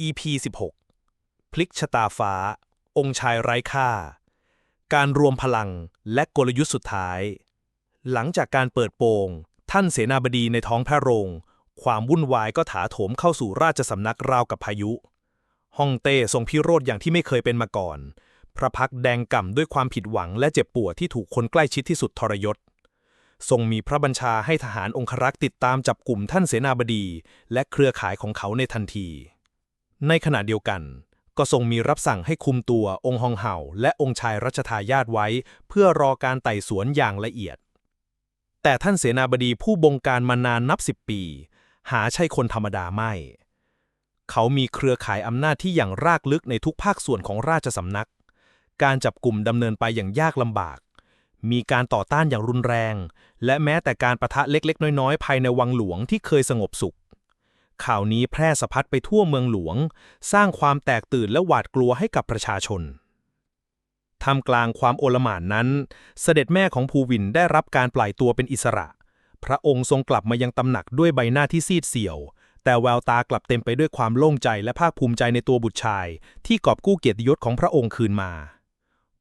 EP 16 พลิกชะตาฟ้า องค์ชายไร้ค่า การรวมพลังและกลยุทธ์สุดท้าย หลังจากการเปิดโปง ท่านเสนาบดีในท้องพระโรง ความวุ่นวายก็ถาโถมเข้าสู่ราชสำนักราวกับพายุฮ่องเต้ทรงพิโรธอย่างที่ไม่เคยเป็นมาก่อน พระพักแดงก่ำด้วยความผิดหวังและเจ็บปวดที่ถูกคนใกล้ชิดที่สุดทรยศ ทรงมีพระบัญชาให้ทหารองครักษ์ติดตามจับกลุ่มท่านเสนาบดี และเครือข่ายของเขาในทันที ในขณะเดียวกัน ก็ทรงมีรับสั่งให้คุมตัวองค์ฮองเห่า และองค์ชายรัชทายาทไว้ เพื่อรอการไต่สวนอย่างละเอียด แต่ท่านเสนาบดีผู้บงการมานานนับสิบปี หาใช่คนธรรมดาไม่ เขามีเครือข่ายอำนาจที่อย่างรากลึกในทุกภาคส่วนของราชสำนัก การจับกลุ่มดำเนินไปอย่างยากลำบาก มีการต่อต้านอย่างรุนแรง และแม้แต่การประทะเล็กๆ น้อยๆ ภายในวังหลวงที่เคยสงบสุข ข่าวนี้แพร่สะพัดไปทั่วเมืองหลวง สร้างความแตกตื่นและหวาดกลัวให้กับประชาชนท่ามกลางความโอลหม่านนั้น เสด็จแม่ของภูวินได้รับการปล่อยตัวเป็นอิสระ พระองค์ทรงกลับมายังตำหนักด้วยใบหน้าที่ซีดเซียว แต่แววตากลับเต็มไปด้วยความโล่งใจและภาคภูมิใจในตัวบุตรชาย ที่กอบกู้เกียรติยศของพระองค์คืนมา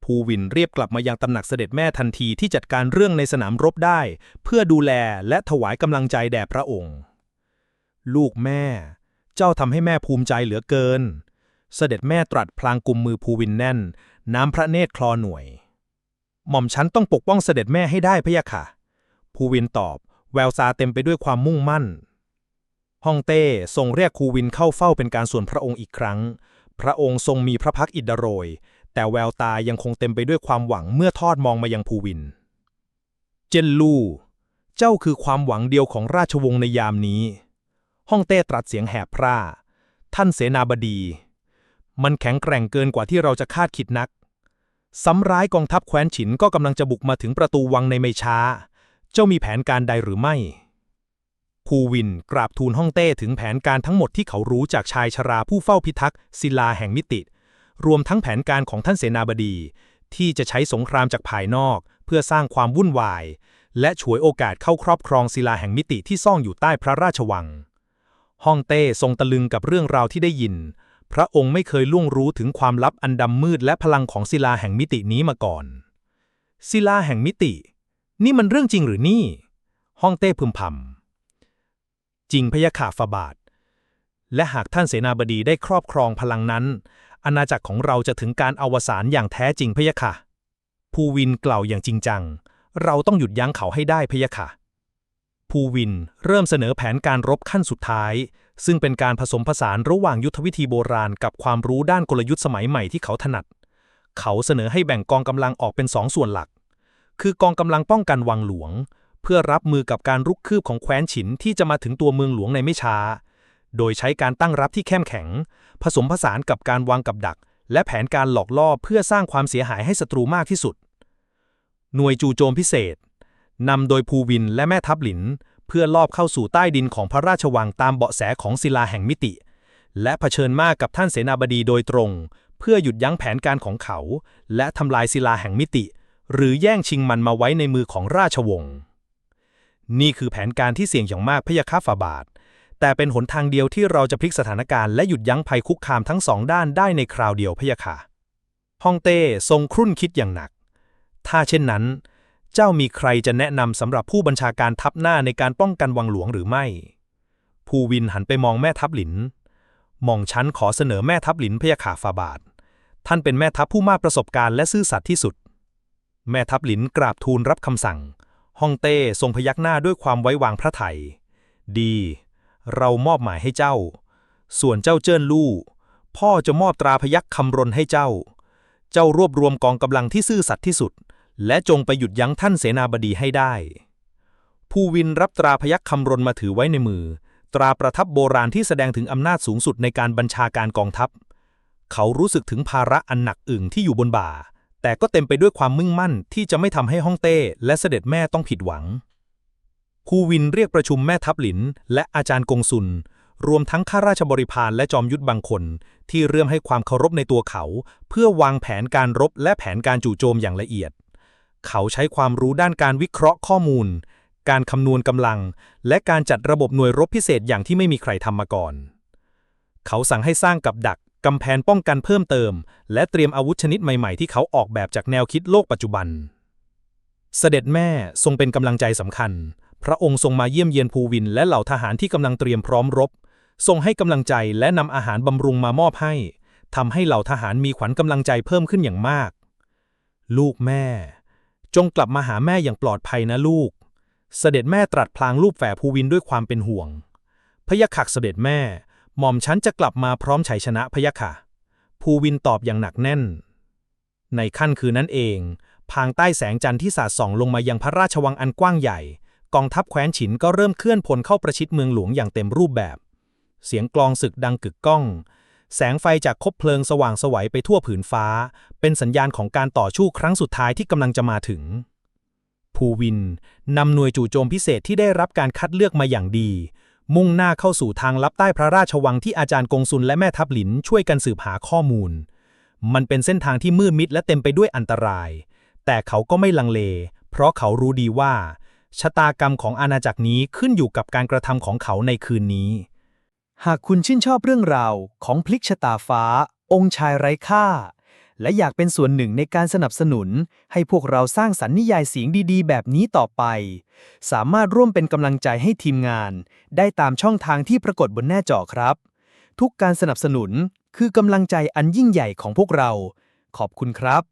ภูวินเรียบกลับมายังตำหนักเสด็จแม่ทันทีที่จัดการเรื่องในสนามรบได้ เพื่อดูแลและถวายกำลังใจแด่พระองค์ ลูกแม่ เจ้าทำให้แม่ภูมิใจเหลือเกิน เสด็จแม่ตรัสพลางกุมมือภูวินแน่น น้ำพระเนตรคลอหน่วย หม่อมฉันต้องปกป้องเสด็จแม่ให้ได้พะยะค่ะ ภูวินตอบ แววตาเต็มไปด้วยความมุ่งมั่นฮ่องเต้ทรงเรียกภูวินเข้าเฝ้าเป็นการส่วนพระองค์อีกครั้ง พระองค์ทรงมีพระพักตร์อิดโรย แต่แววตายังคงเต็มไปด้วยความหวังเมื่อทอดมองมายังภูวิน เจนลู่ เจ้าคือความหวังเดียวของราชวงศ์ในยามนี้ ฮ่องเต้ตรัสเสียงแหบพร่า ท่านเสนาบดี มันแข็งแกร่งเกินกว่าที่เราจะคาดคิดนัก ซ้ำร้ายกองทัพแคว้นฉินก็กำลังจะบุกมาถึงประตูวังในไม่ช้า เจ้ามีแผนการใดหรือไม่ ภูวินกราบทูลฮ่องเต้ถึงแผนการทั้งหมดที่เขารู้จากชายชราผู้เฝ้าพิทักษ์ศิลาแห่งมิติ รวมทั้งแผนการของท่านเสนาบดี ที่จะใช้สงครามจากภายนอก เพื่อสร้างความวุ่นวาย และฉวยโอกาสเข้าครอบครองศิลาแห่งมิติที่ซ่องอยู่ใต้พระราชวัง ฮ่องเต้ทรงตะลึงกับเรื่องราวที่ได้ยิน พระองค์ไม่เคยล่วงรู้ถึงความลับอันดำมืดและพลังของศิลาแห่งมิตินี้มาก่อน ศิลาแห่งมิติ นี่มันเรื่องจริงหรือนี่ฮ่องเต้พึมพำจริงพยะค่ะฟาบาท และหากท่านเสนาบดีได้ครอบครองพลังนั้น อาณาจักรของเราจะถึงการอวสานอย่างแท้จริงพยะค่ะภูวินกล่าวอย่างจริงจัง เราต้องหยุดยั้งเขาให้ได้พยะค่ะ ภูวินเริ่มเสนอแผนการรบขั้นสุดท้าย ซึ่งเป็นการผสมผสานระหว่างยุทธวิธีโบราณกับความรู้ด้านกลยุทธ์สมัยใหม่ที่เขาถนัด เขาเสนอให้แบ่งกองกำลังออกเป็นสองส่วนหลัก คือกองกำลังป้องกันวังหลวง เพื่อรับมือกับการรุกคืบของแคว้นฉินที่จะมาถึงตัวเมืองหลวงในไม่ช้า โดยใช้การตั้งรับที่เข้มแข็ง ผสมผสานกับการวางกับดัก และแผนการหลอกล่อเพื่อสร้างความเสียหายให้ศัตรูมากที่สุด หน่วยจู่โจมพิเศษ นำโดยภูวินและแม่ทัพหลิน เพื่อลอบเข้าสู่ใต้ดินของพระราชวังตามเบาะแสของศิลาแห่งมิติ และเผชิญมากกับท่านเสนาบดีโดยตรง เพื่อหยุดยั้งแผนการของเขา และทำลายศิลาแห่งมิติ หรือแย่งชิงมันมาไว้ในมือของราชวงศ์นี่คือแผนการที่เสี่ยงอย่างมากพยะค่ะฝาบาท แต่เป็นหนทางเดียวที่เราจะพลิกสถานการณ์และหยุดยั้งภัยคุกคามทั้งสองด้านได้ในคราวเดียวพยะค่ะฮ่องเต้ทรงครุ่นคิดอย่างหนัก ถ้าเช่นนั้น เจ้ามีใครจะแนะนำสำหรับผู้บัญชาการทัพหน้าในการป้องกันวังหลวงหรือไม่ ภูวินหันไปมองแม่ทัพหลินมองฉันขอเสนอแม่ทัพหลินพยะค่ะฝาบาท ท่านเป็นแม่ทัพผู้มากประสบการณ์และซื่อสัตย์ที่สุด แม่ทัพหลินกราบทูลรับคำสั่ง ฮ่องเต้ทรงพยักหน้าด้วยความไว้วางพระไถยดี เรามอบหมายให้เจ้า ส่วนเจ้าเจิ้นลู่ พ่อจะมอบตราพยักคำรนให้เจ้า เจ้ารวบรวมกองกำลังที่ซื่อสัตย์ที่สุด และจงไปหยุดยั้งท่านเสนาบดีให้ได้ ภูวินรับตราพยักคำรนมาถือไว้ในมือ ตราประทับโบราณที่แสดงถึงอำนาจสูงสุดในการบัญชาการกองทัพ เขารู้สึกถึงภาระอันหนักอึ่งที่อยู่บนบ่า แต่ก็เต็มไปด้วยความมุ่งมั่นที่จะไม่ทำให้ฮ่องเต้และเสด็จแม่ต้องผิดหวังภูวินเรียกประชุมแม่ทัพหลิน และอาจารย์กงซุน รวมทั้งข้าราชบริพารและจอมยุทธบางคน ที่เริ่มให้ความเคารพในตัวเขา เพื่อวางแผนการรบและแผนการจู่โจมอย่างละเอียด เขาใช้ความรู้ด้านการวิเคราะห์ข้อมูล การคำนวณกำลัง และการจัดระบบหน่วยรบพิเศษอย่างที่ไม่มีใครทำมาก่อน เขาสั่งให้สร้างกับดักกำแพงป้องกันเพิ่มเติม และเตรียมอาวุธชนิดใหม่ๆ ที่เขาออกแบบจากแนวคิดโลกปัจจุบัน เสด็จแม่ทรงเป็นกำลังใจสำคัญ พระองค์ทรงมาเยี่ยมเยียนภูวิน และเหล่าทหารที่กำลังเตรียมพร้อมรบ ทรงให้กำลังใจและนำอาหารบำรุงมามอบให้ทำให้เหล่าทหารมีขวัญกำลังใจเพิ่มขึ้นอย่างมาก ลูกแม่ จงกลับมาหาแม่อย่างปลอดภัยนะลูก เสด็จแม่ตรัสพลางรูปแฝภูวินด้วยความเป็นห่วง พยะขักเสด็จแม่ หม่อมฉันจะกลับมาพร้อมชัยชนะพยะค่ะ ภูวินตอบอย่างหนักแน่น ในขั้นคืนนั้นเอง พางใต้แสงจันทร์ที่สาดส่องลงมายังพระราชวังอันกว้างใหญ่ กองทัพแคว้นฉินก็เริ่มเคลื่อนพลเข้าประชิดเมืองหลวงอย่างเต็มรูปแบบ เสียงกลองศึกดังกึกก้อง แสงไฟจากคบเพลิงสว่างสวัยไปทั่วผืนฟ้า เป็นสัญญาณของการต่อสู้ครั้งสุดท้ายที่กำลังจะมาถึง ภูวินนำหน่วยจู่โจมพิเศษที่ได้รับการคัดเลือกมาอย่างดี มุ่งหน้าเข้าสู่ทางลับใต้พระราชวังที่อาจารย์กงซุนและแม่ทัพหลินช่วยกันสืบหาข้อมูล มันเป็นเส้นทางที่มืดมิดและเต็มไปด้วยอันตราย แต่เขาก็ไม่ลังเล เพราะเขารู้ดีว่า ชะตากรรมของอาณาจักรนี้ขึ้นอยู่กับการกระทำของเขาในคืนนี้ หากคุณชื่นชอบเรื่องราวของพลิกชะตาฟ้า องค์ชายไร้ค่า และอยากเป็นส่วนหนึ่งในการสนับสนุน ให้พวกเราสร้างสรรค์นิยายเสียงดีๆ แบบนี้ต่อไป สามารถร่วมเป็นกำลังใจให้ทีมงาน ได้ตามช่องทางที่ปรากฏบนหน้าจอครับ ทุกการสนับสนุนคือกำลังใจอันยิ่งใหญ่ของพวกเรา ขอบคุณครับ